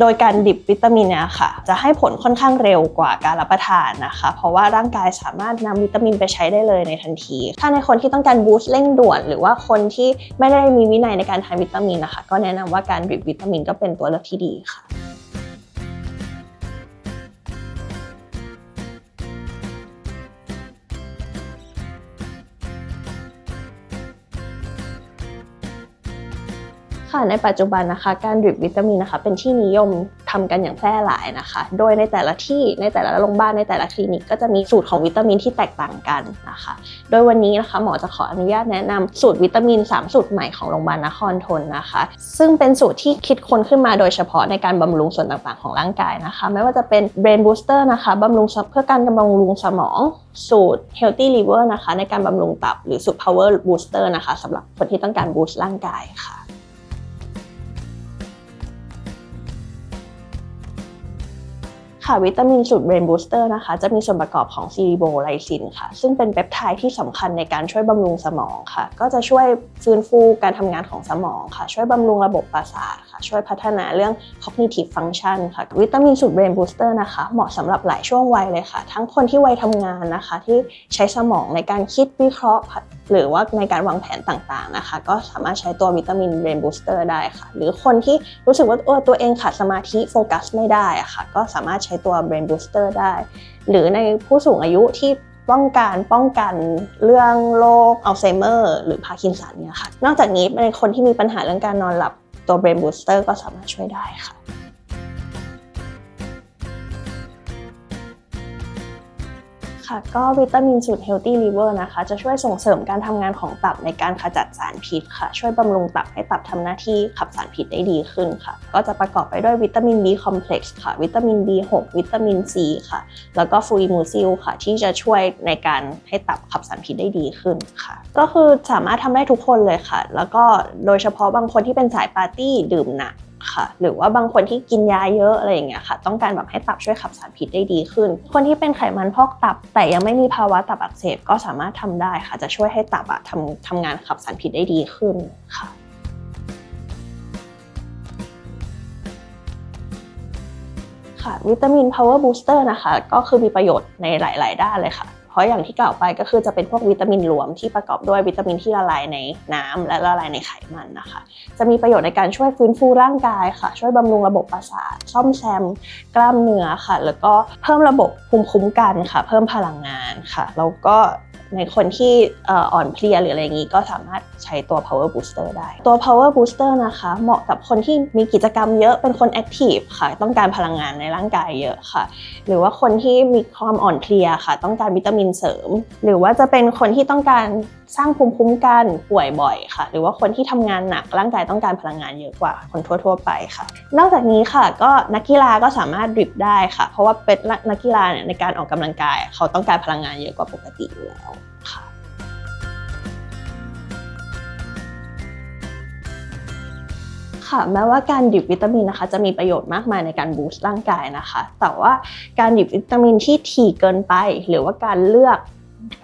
โดยการดิบวิตามินเนี่ยค่ะ จะให้ผลค่อนข้างเร็วกว่าการรับประทานนะคะ เพราะว่าร่างกายสามารถนำวิตามินไปใช้ได้เลยในทันที ถ้าในคนที่ต้องการบูสต์เร่งด่วน หรือว่าคนที่ไม่ได้มีวินัยในการทานวิตามินนะคะ ก็แนะนำว่าการดิบวิตามินก็เป็นตัวเลือกที่ดีค่ะ ค่ะในปัจจุบันนะคะการดริปวิตามินนะคะเป็นที่นิยมทำกันอย่างแพร่หลายนะคะ โดยในแต่ละที่ในแต่ละโรงพยาบาลในแต่ละคลินิกก็จะมีสูตรของวิตามินที่แตกต่างกันนะคะ โดยวันนี้นะคะหมอจะขออนุญาตแนะนำสูตรวิตามิน 3 สูตรใหม่ของโรงพยาบาลนครทนนะคะ ซึ่งเป็นสูตรที่คิดค้นขึ้นมาโดยเฉพาะในการบำรุงส่วนต่างๆของร่างกายนะคะ ไม่ว่าจะเป็น Brain Booster นะคะบำรุงเพื่อการบำรุงสมอง สูตร Healthy Liver นะคะในการบำรุงตับหรือสูตร Power Booster นะคะสำหรับคนที่ต้องการบูสต์ร่างกายค่ะ ค่ะวิตามินสูตร Brain Booster นะคะจะมีส่วนประกอบของซีริโบไลซินค่ะ ซึ่งเป็นเปปไทด์ที่สำคัญในการช่วยบำรุงสมองค่ะ ก็จะช่วยฟื้นฟูการทำงานของสมองค่ะ ช่วยบำรุงระบบประสาทค่ะ ช่วยพัฒนาเรื่อง cognitive function ค่ะ วิตามินสูตร Brain Booster นะคะ เหมาะสำหรับหลายช่วงวัยเลยค่ะ ทั้งคนที่วัยทำงานนะคะ ที่ใช้สมองในการคิดวิเคราะห์ หรือว่าในการวางแผนต่างๆนะคะ ก็สามารถใช้ตัววิตามิน Brain Booster ได้ค่ะ หรือคนที่รู้สึกว่าตัวเองขาดสมาธิโฟกัสไม่ได้อะค่ะ ก็สามารถใช้ตัว Brain Booster ได้ หรือในผู้สูงอายุที่ป้องกันป้องกันเรื่องโรคอัลไซเมอร์หรือพาร์กินสันเนี่ยค่ะ นอกจากนี้ในคนที่มีปัญหาเรื่องการนอนหลับตัว Brain Booster ก็สามารถช่วยได้ค่ะ ค่ะ ก็วิตามินสูตร Healthy Liver นะคะ จะช่วยส่งเสริมการทำงานของตับในการขจัดสารพิษค่ะ ช่วยบำรุงตับให้ตับทำหน้าที่ขับสารพิษได้ดีขึ้นค่ะ ก็จะประกอบไปด้วยวิตามิน B complex ค่ะ วิตามิน B6 วิตามิน C ค่ะ แล้วก็ฟูอิมูซิลค่ะ ที่จะช่วยในการให้ตับขับสารพิษได้ดีขึ้นค่ะ ก็คือสามารถทำได้ทุกคนเลยค่ะ แล้วก็โดยเฉพาะบางคนที่เป็นสายปาร์ตี้ดื่มหนัก ค่ะ หรือว่าบางคนที่กินยาเยอะอะไรอย่างเงี้ยค่ะ ต้องการแบบให้ตับช่วยขับสารพิษได้ดีขึ้น คนที่เป็นไขมันพอกตับ แต่ยังไม่มีภาวะตับอักเสบก็สามารถทำได้ค่ะ จะช่วยให้ตับอะทำทำงานขับสารพิษได้ดีขึ้นค่ะค่ะวิตามิน Power Booster นะคะ ก็คือมีประโยชน์ในหลาย ๆ ด้านเลยค่ะ เพราะอย่างที่กล่าวไปก็คือจะเป็นพวกวิตามินรวมที่ประกอบด้วยวิตามินที่ละลายในน้ำและละลายในไขมันนะคะ จะมีประโยชน์ในการช่วยฟื้นฟูร่างกายค่ะ ช่วยบำรุงระบบประสาทซ่อมแซมกล้ามเนื้อค่ะ แล้วก็เพิ่มระบบภูมิคุ้มกันค่ะ เพิ่มพลังงานค่ะ แล้วก็ ในคนที่อ่อนเพลียหรืออะไรอย่างนี้ก็สามารถใช้ตัว power booster ได้ ตัว power booster นะคะ เหมาะกับคนที่มีกิจกรรมเยอะเป็นคน active ค่ะ ต้องการพลังงานในร่างกายเยอะค่ะ หรือว่าคนที่มีความอ่อนเพลียค่ะ ต้องการวิตามินเสริม หรือว่าจะเป็นคนที่ต้องการสร้างภูมิคุ้มกันป่วยบ่อยค่ะ หรือว่าคนที่ทำงานหนักร่างกายต้องการพลังงานเยอะกว่าคนทั่ว ๆ ไปค่ะ นอกจากนี้ค่ะก็นักกีฬาก็สามารถดริปได้ค่ะ เพราะว่าเป็นนักกีฬาเนี่ยในการออกกำลังกาย เขาต้องการพลังงานเยอะกว่าปกติอยู่แล้วค่ะค่ะแม้ว่าการดื่มวิตามินนะคะ จะมีประโยชน์มากมายในการบูสต์ร่างกายนะคะ แต่ว่าการดื่มวิตามินที่ถี่เกินไป หรือว่าการเลือก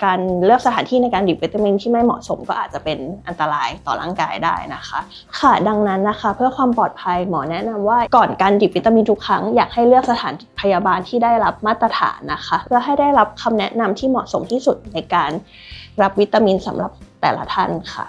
การเลือกสถานที่ในการดิบวิตามินที่ไม่เหมาะสมก็อาจจะเป็นอันตรายต่อร่างกายได้นะคะ ค่ะดังนั้นนะคะ เพื่อความปลอดภัยหมอแนะนำว่าก่อนการดิบวิตามินทุกครั้งอยากให้เลือกสถานพยาบาลที่ได้รับมาตรฐานนะคะ เพื่อให้ได้รับคำแนะนำที่เหมาะสมที่สุดในการรับวิตามินสำหรับแต่ละท่านค่ะ